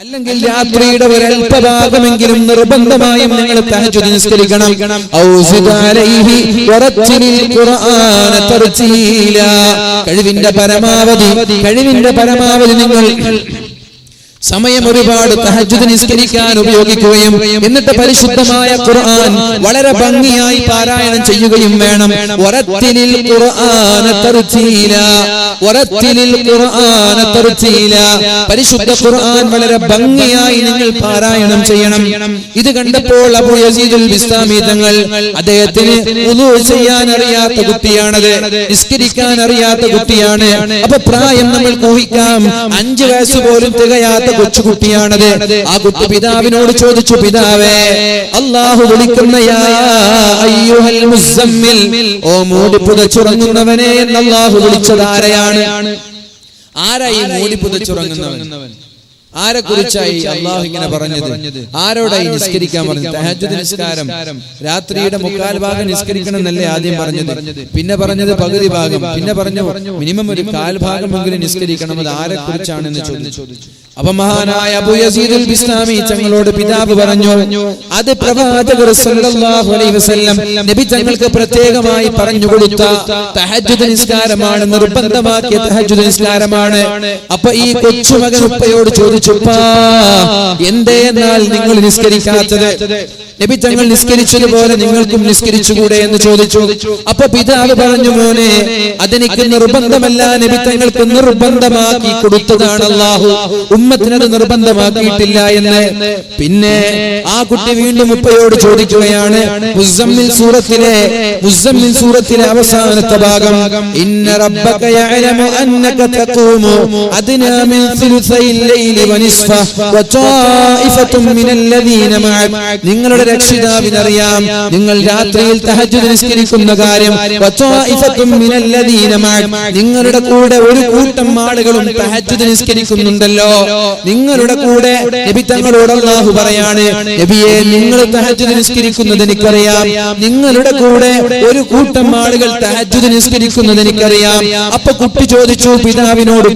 അല്ലെങ്കിൽ രാത്രിയുടെ ഒരല്പഭാഗമെങ്കിലും നിർബന്ധമായും നിങ്ങൾ തഹജ്ജുദ് നിസ്കരിക്കണം. കഴിവിന്റെ പരമാവധി കഴിവിന്റെ പരമാവധി നിങ്ങൾ സമയം ഒരുപാട് തഹജുദ് നിസ്കരിക്കാൻ ഉപയോഗിക്കുകയും എന്നിട്ട് പരിശുദ്ധമായ ഖുർആൻ വളരെ ഭംഗിയായി പാരായണം ചെയ്യുകയും വേണം. ഒരത്തിനിൽ തർത്തീല പരിശുദ്ധ ഖുർആൻ വളരെ ഭംഗിയായി നിങ്ങൾ പാരായണം ചെയ്യണം. ഇത് കണ്ടപ്പോൾ അബൂ യസീദുൽ ബിസ്താമി തങ്ങൾ അദ്ദേഹത്തിന് ചെയ്യാൻ അറിയാത്ത കുട്ടിയാണത് നിസ്കരിക്കാൻ അറിയാത്ത കുട്ടിയാണ്. അപ്പൊ പ്രായം നമ്മൾ ഊഹിക്കാം അഞ്ചു വയസ്സ് പോലും തികയാത്ത കൊച്ചുകുട്ടിയാണത്. ആ കുട്ടി പിതാവിനോട് ചോദിച്ചു പിതാവേ അള്ളാഹു വിളിക്കുന്ന ഓ മൂടി പുതച്ചുറങ്ങുന്നവനെ എന്ന് അള്ളാഹു വിളിച്ചത് ആരെയാണ്? ആരായി മൂടി പുതച്ചുറങ്ങുന്നവൻ ആരെ കുറിച്ചായി അള്ളാഹു ഇങ്ങനെ പറഞ്ഞത്? ആരോടായി നിസ്കരിക്കാൻ പറഞ്ഞത്? തഹജ്ജുദ് നിസ്കാരം. രാത്രിയുടെ മുക്കാൽ ഭാഗം നിസ്കരിക്കണം എന്നല്ലേ ആദ്യം പറഞ്ഞത്? പിന്നെ പറഞ്ഞത് പകുതി ഭാഗം. പിന്നെ പറഞ്ഞു മിനിമം ഒരു കാൽ ഭാഗമെങ്കിലും നിസ്കരിക്കണം. അത് ആരെ കുറിച്ചാണെന്ന് ചോദിച്ചു. അപ്പൊ മഹാനായ അബൂ യസീദുൽ ബിസ്ലാമി തങ്ങളോട് പിതാവ് പറഞ്ഞു അത് പ്രവാചകർ സല്ലല്ലാഹു അലൈഹി വസല്ലം നബി തങ്ങൾക്ക് പ്രത്യേകമായി പറഞ്ഞു കൊടുത്ത തഹജ്ജുദ് നിസ്കാരമാണ് നിർബന്ധമാക്കിയ തഹജ്ജുദ് നിസ്കാരമാണ്. അപ്പൊ ഈ കൊച്ചുമകൻ ഉപ്പയോട് ചോദിച്ചുപ്പാ എന്തേ എന്നാൽ നിങ്ങൾ നിസ്കരിക്കാത്തത്? നബി തങ്ങൾ നിസ്കരിച്ചതുപോലെ നിങ്ങൾക്കും നിസ്കരിച്ചുകൂടെ എന്ന് ചോദിച്ചു. അപ്പൊ പിതാവ് പറഞ്ഞു മോനെ അതെനിക്ക് നിർബന്ധമല്ല നബി തങ്ങൾക്ക് നിർബന്ധമാക്കി കൊടുത്തതാണ് അള്ളാഹു ഉമ്മത്തിനത് നിർബന്ധമാക്കിയിട്ടില്ല എന്ന്. പിന്നെ ആ കുട്ടി വീണ്ടും ഉപ്പയോട് ചോദിക്കുകയാണ് മുസമ്മിൽ സൂറത്തിലെ മുസമ്മിൽ സൂറത്തിലെ അവസാനത്തെ ഭാഗം ഇന്ന റബ്ബക യഅലമു അന്നക തഖൂമു അദ്നാ മിൻ സുലുസൈൽ ലൈലി വനിസ്ഫ വതായിഫത്തും മിനല്ലദീന മഅക്. നിങ്ങളുടെ രക്ഷിതാവിനറിയാം. നിങ്ങൾ രാത്രിയിൽ തഹജ്ജുദ് നിസ്കരിക്കുന്ന കാര്യം നിങ്ങളുടെ കൂടെ ഒരു കൂട്ടം ആളുകളും തഹജ്ജുദ് നിസ്കരിക്കുന്നുണ്ടല്ലോ. നിങ്ങളുടെ കൂടെ നബി തങ്ങളോട് അല്ലാഹു പറയാണ് നബിയെ നിങ്ങൾ തഹജ്ജുദ് നിസ്കരിക്കുന്നത് എനിക്കറിയാം. നിങ്ങളുടെ കൂടെ ഒരു കൂട്ടം ആളുകൾ തഹജ്ജുദ് നിസ്കരിക്കുന്നത് എനിക്കറിയാം. അപ്പൊ കുട്ടി ചോദിച്ചു പിതാവിനോട്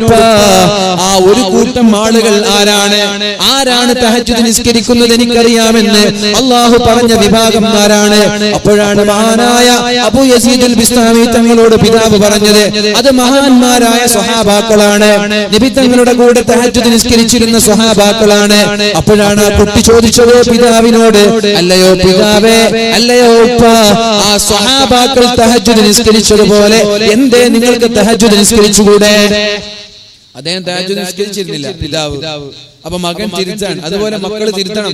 ആ ഒരു കൂട്ടം ആളുകൾ ആരാണ്? ആരാണ് തഹജ്ജുദ് നിസ്കരിക്കുന്നത് എനിക്കറിയാമെന്ന്? അള്ളാഹു പറഞ്ഞ വിഭാഗം ആരാണ് അപ്പോഴാണ് മഹാനായ അബു യസീദുൽ ബിസ്താമി തങ്ങളോട് പിതാവ് പറഞ്ഞത്. അത് മഹാന്മാരായ സ്വഹാബാക്കളാണ്. നബി തങ്ങളുടെ കൂടെ തഹജ്ജുദ് നിസ്കരിച്ചിരുന്ന സ്വഹാബാക്കളാണ്. അപ്പോഴാണ് ആ കുട്ടി ചോദിച്ചത് പിതാവിനോട് അല്ലയോ പിതാവേ അല്ലയോ ഉപ്പ ആ സ്വഹാബാക്കൾ തഹജ്ജുദ് നിസ്കരിച്ചതുപോലെ എന്തേ നിങ്ങൾക്ക് തഹജ്ജുദ് നിസ്കരിച്ചുകൂടെ? അദ്ദേഹം തഹജ്ജുദ് നിസ്കരിച്ചിരുന്നില്ല പിതാവ്. അപ്പൊ മകൻ തിരുത്താണ് അതുപോലെ മക്കൾ തിരുത്തണം.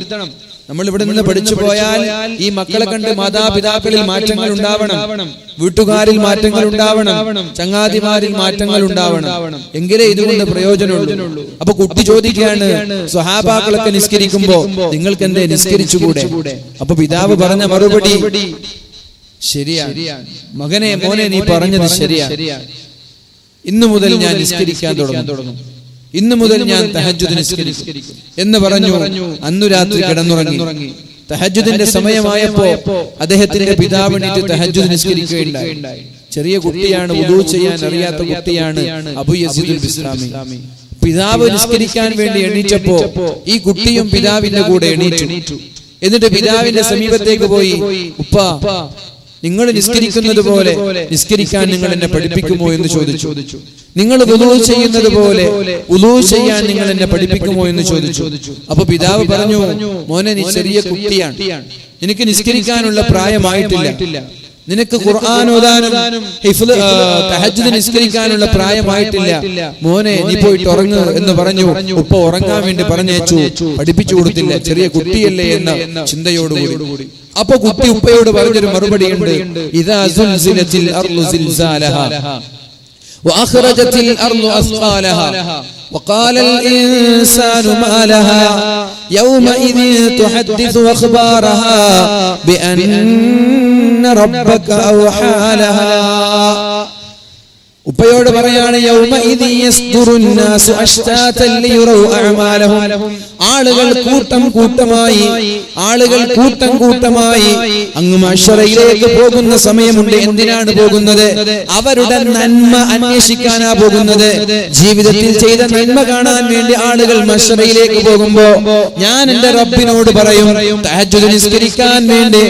നമ്മൾ ഇവിടെ നിന്ന് പഠിച്ചു പോയാൽ ഈ മക്കളെ കണ്ട് മാതാപിതാക്കളിൽ മാറ്റങ്ങൾ ഉണ്ടാവണം. വീട്ടുകാരിൽ മാറ്റങ്ങൾ ഉണ്ടാവണം. ചങ്ങാതിമാരിൽ മാറ്റങ്ങൾ ഉണ്ടാവണം. എങ്കിലേ ഇതുകൊണ്ട് പ്രയോജനമുള്ളൂ. അപ്പൊ കുട്ടി ചോദിക്കുകയാണ് സ്വഹാബാക്കളൊക്കെ നിസ്കരിക്കുമ്പോ നിങ്ങൾക്ക് എന്തേ നിസ്കരിച്ചുകൂടെ? അപ്പൊ പിതാവ് പറഞ്ഞ മറുപടി ശരിയാണ്. മകനെ മോനെ നീ പറഞ്ഞത് ശരിയാണ്. ഇന്നു മുതൽ ഞാൻ നിസ്കരിക്കാൻ തുടങ്ങും. ഇന്നു മുതൽ ഞാൻ തഹജ്ജുദ് നിസ്കരിക്കും. എന്ന് പറഞ്ഞു അന്നു രാത്രി കിടന്നുറങ്ങി. തഹജ്ജുദിന്റെ സമയമായപ്പോ അദ്ദേഹത്തിന്റെ പിതാവ് എണീറ്റ് തഹജ്ജുദ് നിസ്കരിക്കുകയുണ്ടായി. ചെറിയ കുട്ടിയാണ് ഉദൂ ചെയ്യാൻ അറിയാത്ത കുട്ടിയാണ് അബു യസീദുൽ ബിസ്ലാമി. പിതാവ് നിസ്കരിക്കാൻ വേണ്ടി എണീറ്റപ്പോ ഈ കുട്ടിയും പിതാവിന്റെ കൂടെ എണീറ്റു എന്നിട്ട് പിതാവിന്റെ സമീപത്തേക്ക് പോയി ഉപ്പ നിങ്ങൾ നിസ്കരിക്കുന്നത് പോലെ നിസ്കരിക്കാൻ നിങ്ങൾ എന്നെ പഠിപ്പിക്കുമോ എന്ന് ചോദിച്ചു. നിങ്ങൾ ഉലൂ ചെയ്യുന്നത് പോലെ ഉലൂ ചെയ്യാൻ നിങ്ങൾ എന്നെ പഠിപ്പിക്കുമോ എന്ന് ചോദിച്ചു. അപ്പൊ പിതാവ് പറഞ്ഞു മോനെ നീ ചെറിയ കുട്ടിയാണ്. എനിക്ക് നിസ്കരിക്കാനുള്ള പ്രായമായിട്ടില്ല. നിനക്ക് ഖുർആൻ ഓതാനും തഹജ്ജുദ് നിസ്കരിക്കാനുള്ള പ്രായമായിട്ടില്ല. മോനെ നീ പോയിട്ട് ഉറങ്ങ് എന്ന് പറഞ്ഞു. ഉപ്പ ഉറങ്ങാൻ വേണ്ടി പറഞ്ഞേച്ചു പഠിപ്പിച്ചു കൊടുത്തില്ല. ചെറിയ കുട്ടിയല്ലേ എന്ന ചിന്തയോടുകൂടി. അപ്പൊ കുട്ടി ഉപ്പയോട് പറഞ്ഞൊരു മറുപടിയുണ്ട് ഇതാ സുൽസിലത്തിൽ അർളു സിൽസാലഹ وأخرجت الأرض أثقالها وقال الإنسان ما لها يومئذ تحدث أخبارها بأن ربك أوحى لها ഉപ്പയോട് പറയാണ് ആളുകൾ കൂട്ടം കൂട്ടമായി ആളുകൾ കൂട്ടം കൂട്ടമായി അങ്ങ് മഷറയിലേക്ക് പോകുന്ന സമയമുണ്ട്. എന്തിനാണ് പോകുന്നത്? അവരുടെ നന്മ അന്വേഷിക്കാനാ പോകുന്നത്. ജീവിതത്തിൽ ചെയ്ത നന്മ കാണാൻ വേണ്ടി ആളുകൾ മഷറയിലേക്ക് പോകുമ്പോ ഞാൻ എന്റെ റബ്ബിനോട് പറയും നിസ്കരിക്കാൻ വേണ്ടി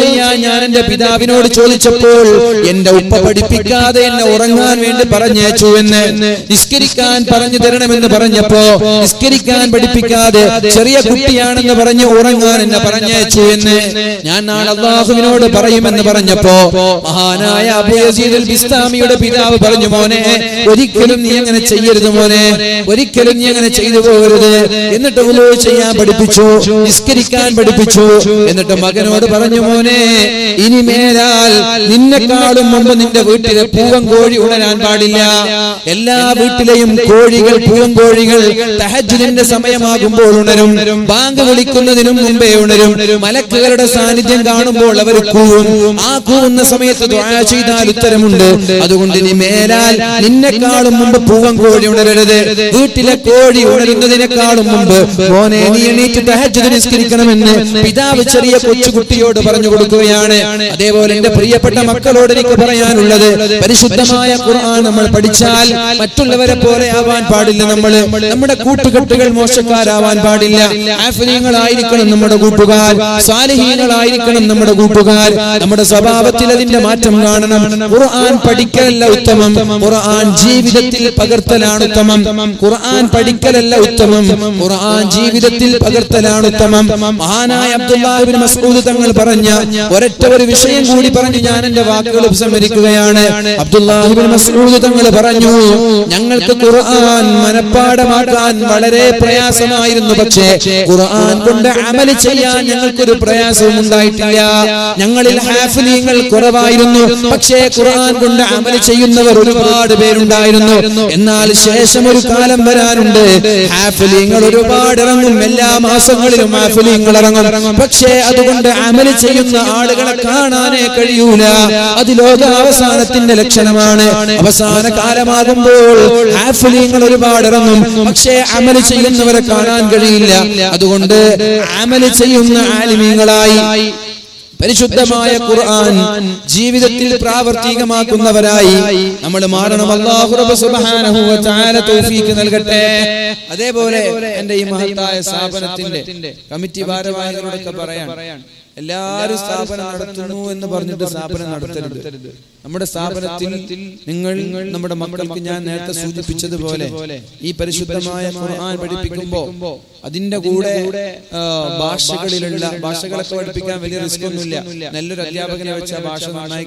ചെയ്യാൻ ഞാൻ എന്റെ പിതാവിനോട് ചോദിച്ചപ്പോൾ എന്റെ ഉപ്പ പഠിപ്പിക്കാതെ എന്നെ ഉറങ്ങാൻ വേണ്ടി പറഞ്ഞേച്ചു എന്ന് നിസ്കരിക്കാൻ പറഞ്ഞു തരണമെന്ന് പറഞ്ഞപ്പോ നിസ്കരിക്കാൻ പഠിപ്പിക്കാതെ ചെറിയ കുട്ടിയാണെന്ന് പറഞ്ഞ് ഉറങ്ങാൻ എന്നെ പറഞ്ഞേച്ചു എന്ന് ഞാൻ അള്ളാഹുവിനോട് പറയുമെന്ന് പറഞ്ഞപ്പോ മഹാനായ അബൂ യസീദ് അൽ ബിസ്താമിയുടെ പിതാവ് പറഞ്ഞു മോനെ ഒരിക്കലും നീ അങ്ങനെ ചെയ്യരുത് മോനെ ഒരിക്കലും നീ അങ്ങനെ ചെയ്തു പോകരുത്. എന്നിട്ട് ഉലൂ ചെയ്യാൻ പഠിപ്പിച്ചു നിസ്കരിക്കാൻ പഠിപ്പിച്ചു. എന്നിട്ട് മകനോട് പറഞ്ഞു മോനെ ഇനി മേലാൽ നിന്നെക്കാളും മുമ്പ് നിന്റെ വീട്ടിലെ പൂവൻ കോഴി ഉണരാൻ പാടില്ല. എല്ലാ വീട്ടിലെയും കോഴികൾ പൂവൻകോഴികൾ കോഴികൾ തഹജ്ജുദിന്റെ സമയമാകുമ്പോൾ ഉണരും. ബാങ്ക് വിളിക്കുന്നതിനും മുമ്പേ ഉണരും. മലക്കുകളുടെ സാന്നിധ്യം കാണുമ്പോൾ അവർ കൂവും. ആ കൂവുന്ന സമയത്ത് ചെയ്താൽ ഉത്തരമുണ്ട്. അതുകൊണ്ട് ഇനി മേലാൽ നിന്നെക്കാളും മുമ്പ് പൂവൻ കോഴി ഉണരരുത്. വീട്ടിലെ കോഴി ഉണരുന്നതിനേക്കാളും മുമ്പ്. മോനെ നീ എണീറ്റ് തഹജ്ജുദ് നിസ്കരിക്കണമെന്ന് പിതാവ് ചെറിയ കൊച്ചുകുട്ടിയോട് പറഞ്ഞു കൊടുക്കുകയാണ്. അതേപോലെ എന്റെ പ്രിയപ്പെട്ട മക്കളോട് എനിക്ക് പറയാനുള്ളത് പരിശുദ്ധമായ ഖുർആൻ നമ്മൾ പഠിച്ചാൽ മറ്റുള്ളവരെ പോലെ ആവാൻ പാടില്ല നമ്മൾ നമ്മുടെ കൂട്ടുകെട്ടുകൾ മോശക്കാരാവാൻ പാടില്ല. ആയിരിക്കണം നമ്മുടെ കൂട്ടുകാർ. സാലിഹീങ്ങളായിരിക്കണം നമ്മുടെ കൂട്ടുകാർ. നമ്മുടെ സ്വഭാവത്തിൽ അതിന്റെ മാറ്റം കാണണം. ഖുർആൻ പഠിക്കലല്ല ഉത്തമം. ഖുർആൻ ജീവിതത്തിൽ പകർത്തലാണ് ഉത്തമം. ഖുർആൻ പഠിക്കലല്ല ഉത്തമം. ഖുർആൻ ജീവിതത്തിൽ പകർത്തലാണ് ഉത്തമം. മഹാനായ അബ്ദുല്ലാഹിബിൻ മസ്ഊദ് തങ്ങൾ പറഞ്ഞ ഒരൊറ്റ ഒരു വിഷയം കൂടി പറഞ്ഞ് ഞാൻ എന്റെ വാക്കുകൾ ഉപസംഹരിക്കുകയാണ്. അബ്ദുല്ലാഹിബിൻ മസ്ഊദ് തങ്ങൾ പറഞ്ഞു ഞങ്ങൾക്ക് ഖുർആൻ മനഃപ്പാടമാക്കാൻ വളരെ പ്രയാസമായിരുന്നു. പക്ഷേ ഖുർആൻ കൊണ്ട് അമൽ ചെയ്യാൻ ഞങ്ങൾക്കൊരു പ്രയാസവും ഉണ്ടായിട്ടില്ല. ഞങ്ങളിൽ ഹാഫിലിയങ്ങൾ കുറവായിരുന്നു. പക്ഷേ ഖുർആൻ കൊണ്ട് അമൽ ചെയ്യുന്നവർ ഒരുപാട് പേരുണ്ടായിരുന്നു. എന്നാൽ ശേഷം ഒരു കാലം വരാനുണ്ട്. ഹാഫിലിയങ്ങൾ ഒരുപാട് ഇറങ്ങും. എല്ലാ മാസങ്ങളിലും ഹാഫിലിയങ്ങൾ ഇറങ്ങും. പക്ഷേ അതുകൊണ്ട് അമൽ ചെയ്യുന്ന ആളുകളെ കാണാനേ കഴിയൂല. അത് ലോകാവസാനത്തിന്റെ ലക്ഷണമാണ്. അവസാന കാലമാകുമ്പോൾ ആഫലിയങ്ങൾ ഒരുപാട് ഇറങ്ങും. പക്ഷേ അമൽ ചെയ്യുന്നവരെ കാണാൻ കഴിയില്ല. അതുകൊണ്ട് അമൽ ചെയ്യുന്ന ആലിമീങ്ങളായി പരിശുദ്ധമായ ഖുർആൻ ജീവിതത്തിൽ പ്രാവർത്തികമാക്കുന്നവരായി നമ്മൾ മാറണം. അല്ലാഹു റബ്ബ് സുബ്ഹാനഹു വ തആല തൗഫീഖ് നൽകട്ടെ. അതേപോലെ എന്റെ ഈ മഹത്തായ സ്ഥാപനത്തിന്റെ കമ്മിറ്റി ഭാരവാഹികളോടൊക്കെ പറയാൻ എല്ലാവരും സ്ഥാപനം നടത്തുന്നു എന്ന് പറഞ്ഞിട്ട് സ്ഥാപനം നടത്തരുത്. നമ്മുടെ സ്ഥാപനത്തിൽ നിങ്ങൾ നമ്മുടെ മക്കൾക്ക് ഞാൻ നേരത്തെ സൂചിപ്പിച്ചതുപോലെ ഈ പരിശുദ്ധമായ ഖുർആൻ പഠിപ്പിക്കുമ്പോൾ അതിന്റെ കൂടെ ഭാഷകളിലുള്ള ഭാഷകളൊക്കെ പഠിപ്പിക്കാൻ വലിയ റിസ്ക് ഒന്നുമില്ല. നല്ലൊരു അധ്യാപകനെ വെച്ച ഭാഷ നന്നായി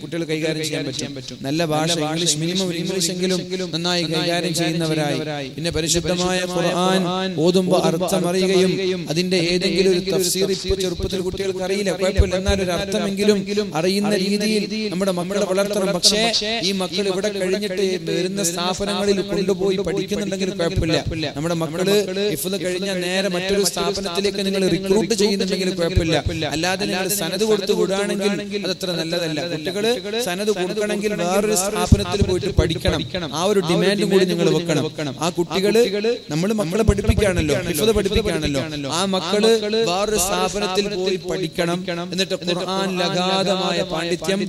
കുട്ടികൾ കൈകാര്യം ചെയ്യാൻ പറ്റും. നല്ല ഭാഷ ഇംഗ്ലീഷ് മിനിമം ഇംഗ്ലീഷ് എങ്കിലും നന്നായി കൈകാര്യം ചെയ്യുന്നവരായി. പിന്നെ പരിശുദ്ധമായ ഖുർആൻ ഓതുമ്പോൾ അർത്ഥം അറിയുകയും അതിന്റെ ഏതെങ്കിലും ഒരു തഫ്സീർ ഇപ്പോൾ ചെറുപ്പത്തിൽ കുട്ടികൾക്ക് അറിയില്ല. കുഴപ്പമില്ല. എന്നാൽ ഒരു അർത്ഥമെങ്കിലും അറിയുന്ന രീതിയിൽ നമ്മുടെ മക്കളെ വളർത്തണം. പക്ഷേ ഈ മക്കൾ ഇവിടെ കഴിഞ്ഞിട്ട് വരുന്ന സ്ഥാപനങ്ങളിൽ കൊണ്ടുപോയി പഠിക്കുന്നുണ്ടെങ്കിൽ കുഴപ്പമില്ല. നമ്മുടെ മക്കൾ ഇഫ്ത് കഴിഞ്ഞ നേരെ മറ്റൊരു സ്ഥാപനത്തിലേക്ക് നിങ്ങൾ റിക്രൂട്ട് ചെയ്യുന്നുണ്ടെങ്കിൽ കുഴപ്പമില്ല. അല്ലാതെ നിങ്ങൾ സനത് കൊടുത്തു വിടുകയാണെങ്കിൽ അതത്ര നല്ലതല്ല. കുട്ടികൾ സനത് കൊടുക്കണമെങ്കിൽ വേറൊരു സ്ഥാപനത്തിൽ പോയിട്ട് പഠിക്കണം. ആ ഒരു ഡിമാൻഡ് കൂടി നിങ്ങൾ വെക്കണം. ആ കുട്ടികൾ നമ്മൾ മക്കളെ പഠിപ്പിക്കുകയാണല്ലോ. ഇഫ്ത് പഠിപ്പിക്കുകയാണല്ലോ. ആ മക്കൾ വേറൊരു സ്ഥാപനത്തിൽ പോയി പഠിക്കണം. എന്നിട്ട് ഖുർആൻ ലഗാതമായ പാണ്ഡിത്യം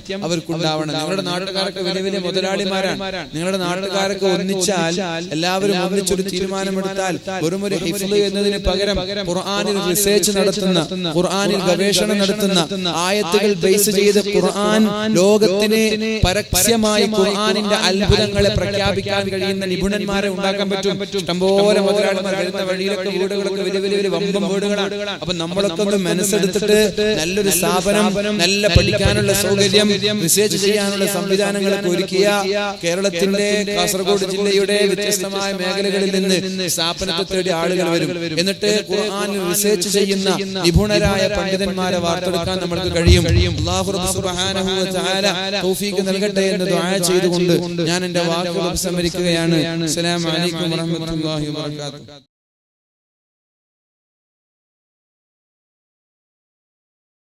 അവർക്കുണ്ടാവണം നിങ്ങളുടെ നാട്ടുകാർക്ക് വലിയ വലിയ മുതലാളിമാരാണ് നിങ്ങളുടെ നാട്ടുകാരൊക്കെ ഒന്നിച്ചാൽ എല്ലാവരും ഒന്നിച്ചൊരു തീരുമാനമെടുത്താൽ വെറും ഒരു ഹിഫ്ദ് എന്നതിന് പകരം ഖുർആാനിൽ റിസർച്ച് നടത്തുന്ന ഖുർആാനിൽ ഗവേഷണം നടത്തുന്ന ആയത്തുകൾ ബേസ് ചെയ്ത് ഖുർആൻ ലോകത്തിന് പരസ്യമായി ഖുർആാനിന്റെ അത്ഭുതങ്ങളെ പ്രഖ്യാപിക്കാൻ കഴിയുന്ന നിപുണന്മാരെ ഉണ്ടാക്കാൻ പറ്റും ഇഷ്ടംപോലെ മുതലാളിമാർ വരുന്ന വഴിയിലൊക്കെ വീടുകളൊക്കെ വലിയ വലിയ വലിയ വമ്പം വീടുകളാണ് അപ്പൊ നമ്മളൊക്കെ ഒന്ന് മനസ്സെടുത്തിട്ട് നല്ലൊരു സ്ഥാപനം നല്ല പഠിക്കാനുള്ള സൗകര്യം റിസർച്ച് ചെയ്യാനുള്ള സംവിധാനങ്ങളൊക്കെ ഒരുക്കിയ കേരളത്തിന്റെ കാസർഗോഡ് ജില്ലയുടെ വ്യത്യസ്തമായ മേഖലകളിൽ നിന്ന് സ്ഥാപനത്തെ തേടി ആളുകൾ വരും. എന്നിട്ട് ഖുർആൻ റിസർച്ച് ചെയ്യുന്ന നിപുണരായ പണ്ഡിതന്മാരെ വാർത്തെടുക്കാൻ നമ്മൾക്ക് കഴിയും. തൗഫീഖ് നൽകട്ടെ എന്ന് ദുആ ചെയ്തുകൊണ്ട് ഞാൻ എന്റെ വാക്കുകൾ ഉപസംഹരിക്കുകയാണ് അസ്സലാമു അലൈക്കും വറഹ്മത്തുള്ളാഹി വബറകാതുഹു.